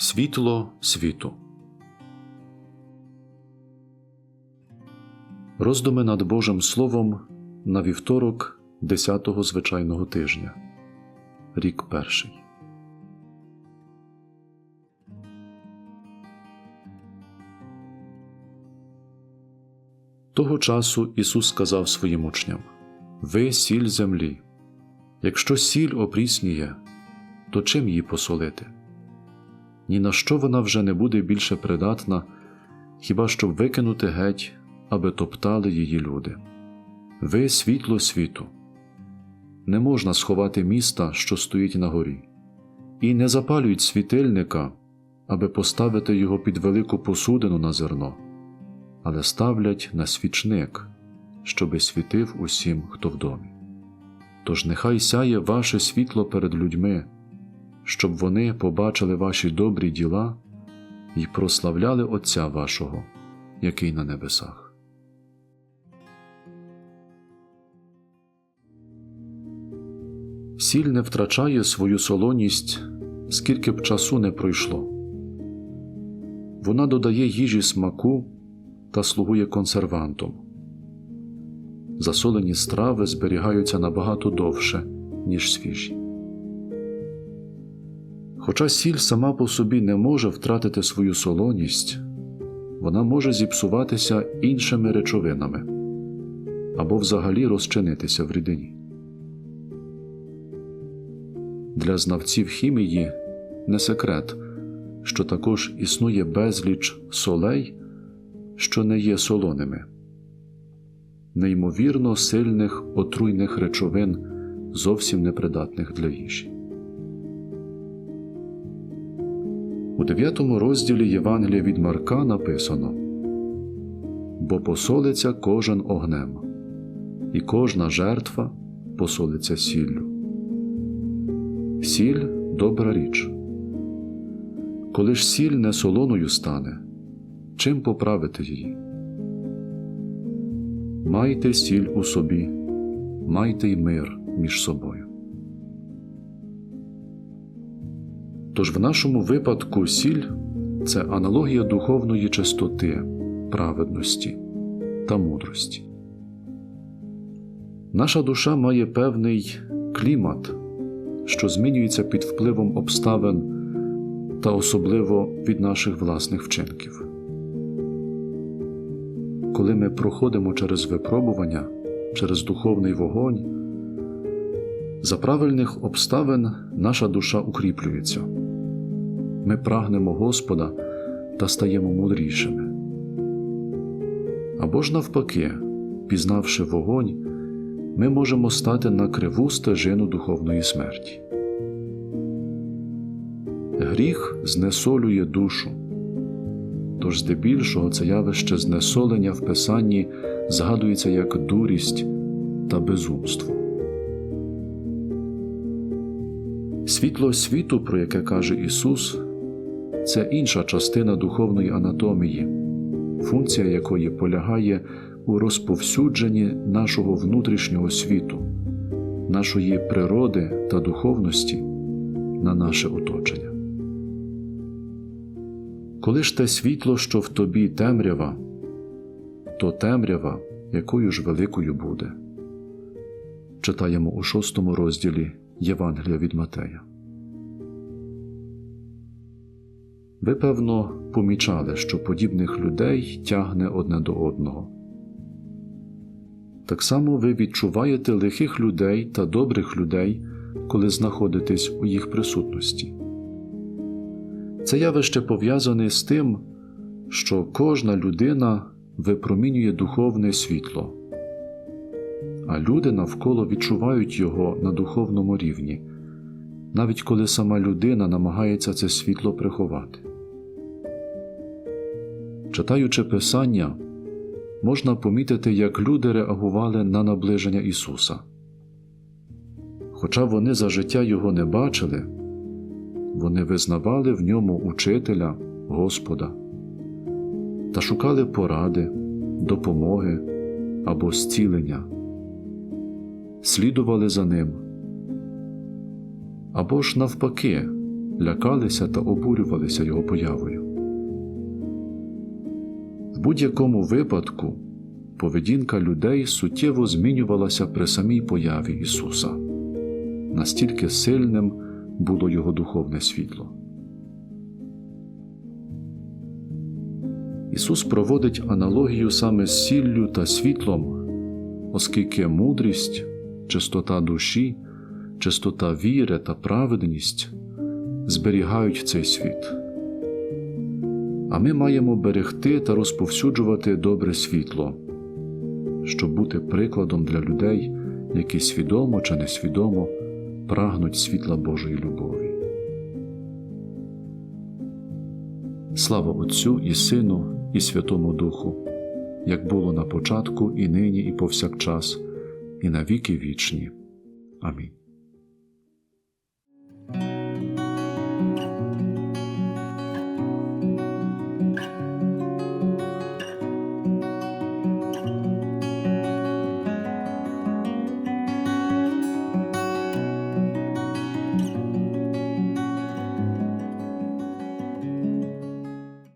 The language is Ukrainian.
Світло світу. Роздуми над Божим Словом на вівторок 10-го звичайного тижня. Рік перший. Того часу Ісус сказав своїм учням: Ви сіль землі. Якщо сіль опрісніє, то чим її посолити? Ні на що вона вже не буде більше придатна, хіба щоб викинути геть, аби топтали її люди. Ви світло світу. Не можна сховати міста, що стоїть на горі, і не запалюють світильника, аби поставити його під велику посудину на зерно, але ставлять на свічник, щоби світив усім, хто в домі. Тож нехай сяє ваше світло перед людьми, щоб вони побачили ваші добрі діла і прославляли Отця вашого, який на небесах. Сіль не втрачає свою солоність, скільки б часу не пройшло. Вона додає їжі смаку та слугує консервантом. Засолені страви зберігаються набагато довше, ніж свіжі. Хоча сіль сама по собі не може втратити свою солоність, вона може зіпсуватися іншими речовинами або взагалі розчинитися в рідині. Для знавців хімії не секрет, що також існує безліч солей, що не є солоними, неймовірно сильних отруйних речовин, зовсім непридатних для їжі. У дев'ятому розділі Євангелія від Марка написано Бо посолиться кожен огнем, і кожна жертва посолиться сіллю. Сіль добра річ. Коли ж сіль не солоною стане, чим поправити її? Майте сіль у собі, майте й мир між собою. Тож в нашому випадку сіль це аналогія духовної чистоти, праведності та мудрості. Наша душа має певний клімат, що змінюється під впливом обставин та особливо від наших власних вчинків. Коли ми проходимо через випробування, через духовний вогонь, за правильних обставин наша душа укріплюється. Ми прагнемо Господа та стаємо мудрішими. Або ж навпаки, пізнавши вогонь, ми можемо стати на криву стежину духовної смерті. Гріх знесолює душу, тож здебільшого це явище знесолення в Писанні згадується як дурість та безумство. Світло світу, про яке каже Ісус, це інша частина духовної анатомії, функція якої полягає у розповсюдженні нашого внутрішнього світу, нашої природи та духовності на наше оточення. Коли ж те світло, що в тобі темрява, то темрява, якою ж великою буде. Читаємо у шостому розділі Євангелія від Матея. Ви, певно, помічали, що подібних людей тягне одне до одного. Так само ви відчуваєте лихих людей та добрих людей, коли знаходитесь у їх присутності. Це явище пов'язане з тим, що кожна людина випромінює духовне світло, а люди навколо відчувають його на духовному рівні, навіть коли сама людина намагається це світло приховати. Читаючи Писання, можна помітити, як люди реагували на наближення Ісуса. Хоча вони за життя Його не бачили, вони визнавали в ньому учителя Господа та шукали поради, допомоги або зцілення, слідували за ним. Або ж навпаки, лякалися та обурювалися його появою. В будь-якому випадку поведінка людей суттєво змінювалася при самій появі Ісуса. Настільки сильним було його духовне світло. Ісус проводить аналогію саме з сіллю та світлом, оскільки мудрість, чистота душі, чистота віри та праведність зберігають цей світ. А ми маємо берегти та розповсюджувати добре світло, щоб бути прикладом для людей, які свідомо чи несвідомо прагнуть світла Божої любові. Слава Отцю і Сину, і Святому Духу, як було на початку, і нині, і повсякчас, і на віки вічні. Амінь.